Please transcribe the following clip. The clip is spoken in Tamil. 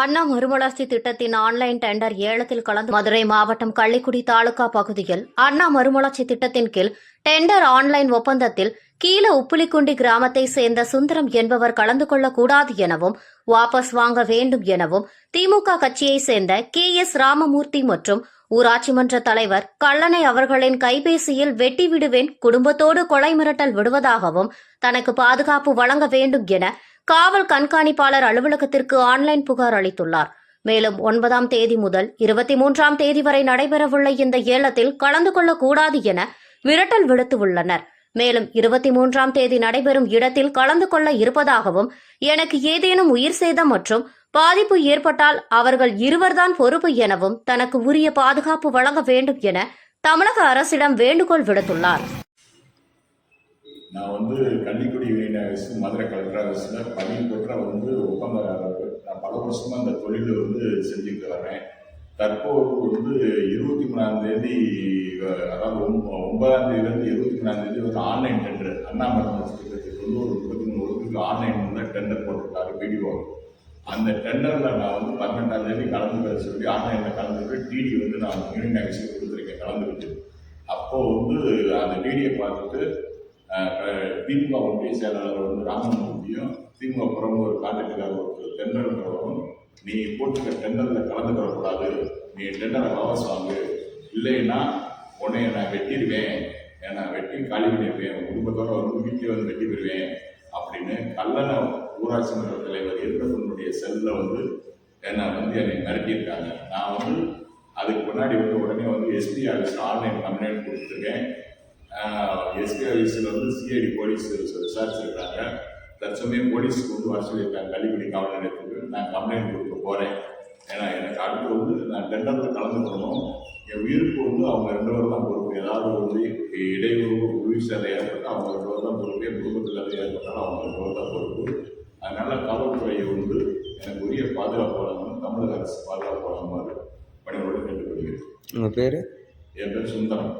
அண்ணா மறுமலர்ச்சி திட்டத்தின் ஆன்லைன் டெண்டர் ஏலத்தில் கலந்து மதுரை மாவட்டம் கள்ளிக்குடி தாலுகா பகுதியில் அண்ணா மறுமலர்ச்சி திட்டத்தின் கீழ் டெண்டர் ஆன்லைன் ஒப்பந்தத்தில் கீழ உப்புலிக்குண்டி கிராமத்தை சேர்ந்த சுந்தரம் என்பவர் கலந்து கொள்ளக்கூடாது எனவும் வாபஸ் வாங்க வேண்டும் எனவும் திமுக கட்சியை சேர்ந்த கே எஸ் ராமமூர்த்தி மற்றும் ஊராட்சி மன்ற தலைவர் கல்லணை அவர்களின் கைபேசியில் வெட்டி விடுவேன் குடும்பத்தோடு கொலை மிரட்டல் விடுவதாகவும் தனக்கு பாதுகாப்பு வழங்க வேண்டும் என காவல் கண்காணிப்பாளர் அலுவலகத்திற்கு ஆன்லைன் புகார் அளித்துள்ளார். மேலும் ஒன்பதாம் தேதி முதல் இருபத்தி மூன்றாம் தேதி வரை நடைபெறவுள்ள இந்த ஏலத்தில் கலந்து கொள்ளக்கூடாது என மிரட்டல் விடுத்து உள்ளனர் மேலும் இருபத்தி மூன்றாம் தேதி நடைபெறும் இடத்தில் கலந்து கொள்ள இருப்பதாகவும் எனக்கு ஏதேனும் உயிர் சேதம் மற்றும் பாதிப்பு ஏற்பட்டால் அவர்கள் இருவர்தான் பொறுப்பு எனவும் தனக்கு உரிய பாதுகாப்பு வழங்க வேண்டும் என தமிழக அரசிடம் வேண்டுகோள் விடுத்துள்ளார். நான் வந்து கள்ளிக்குடி அரசு மதுரை கலெக்டர் அரசில் பதிவு பெற்ற வந்து ஒப்பந்தக்காரர் நான் பல வருஷமாக இந்த தொழிலை வந்து செஞ்சுட்டு வரேன் தற்போது வந்து இருபத்தி மூணாம் தேதி அதாவது ஒம்ப- ஒன்பதாம் தேதியிலேருந்து இருபத்தி மூணாம் தேதி வந்து ஆன்லைன் டெண்டர் அண்ணாமலை திட்டத்துக்கு வந்து ஒரு முப்பத்தி மூணு வருஷத்துக்கு ஆன்லைனில் டெண்டர் போட்டிருக்காரு பிடிஓ அந்த டெண்டரில் நான் வந்து பன்னெண்டாம் தேதி கலந்துக்கிற சொல்லி ஆன்லைனில் கலந்துக்கிட்டு டிடி வந்து நான் யூனியன் ஆஃபீஸுக்கு கொடுத்துருக்கேன் கலந்துக்கிட்டு. அப்போது வந்து அந்த டிடியை பார்த்துட்டு திமுக ஒன்றிய செயலாளர் வந்து ராமமூர்த்தியும் திமுக பிரமுகர் ஒரு டெண்டர் டெண்டர்ன்றவரும் நீ போட்டுக்க டெண்டரில் கலந்துக்கிறக்கூடாது நீ டெண்டரை வாபஸ் வாங்கு. இல்லைன்னா உன்னை நான் வெட்டிடுவேன். நான் வெட்டி காலி பண்ணிடுவேன் குடும்பத்தோட வந்து வீட்டில் வந்து வெட்டி பெறுவேன் அப்படின்னு கல்லணை ஊராட்சி மன்ற தலைவர் இருக்கக்கூடிய செல்லில் வந்து என்னை வந்து என்னை மிரட்டியிருக்காங்க. நான் வந்து அதுக்கு முன்னாடி வந்து உடனே வந்து எஸ்பி ஆஃபீஸில் ஆன்லைன் கம்ப்ளைண்ட் கொடுத்துருக்கேன். எஸ்பி ஆஃபீஸில் வந்து சிஐடி போலீஸ் விசாரிச்சிருக்காங்க தற்சமயம் போலீஸ்க்கு வந்து வர சொல்லியிருக்காங்க. கள்ளிக்குடி காவல் நிலையத்துக்கு நான் கம்ப்ளைண்ட் கொடுக்க போகிறேன் ஏன்னா எனக்கு அடுத்து வந்து நான் டெண்டரில் கலந்துக்கணும். என் உயிருக்கு வந்து அவங்க ரெண்டு பேரும் தான் பொறுப்பு. ஏதாவது வந்து இடையூறு உயிர் சேதை ஏற்பட்டால் அவங்க ரெண்டு பேரும் தான் பொறுப்பு. என் குடும்பத்தில் எதாவது ஏற்பட்டாலும் அவங்க ரெண்டு பேரும் தான் பொறுப்பு. அதனால காவல்துறையை வந்து எனக்கு உரிய பாதுகாப்பு வழங்கணும். தமிழக அரசு பாதுகாப்பு வழங்குமாறு பணியோடு கேட்டுக்கொள்கிறேன். உங்கள் பேர்? என் பேர் சுந்தரம்.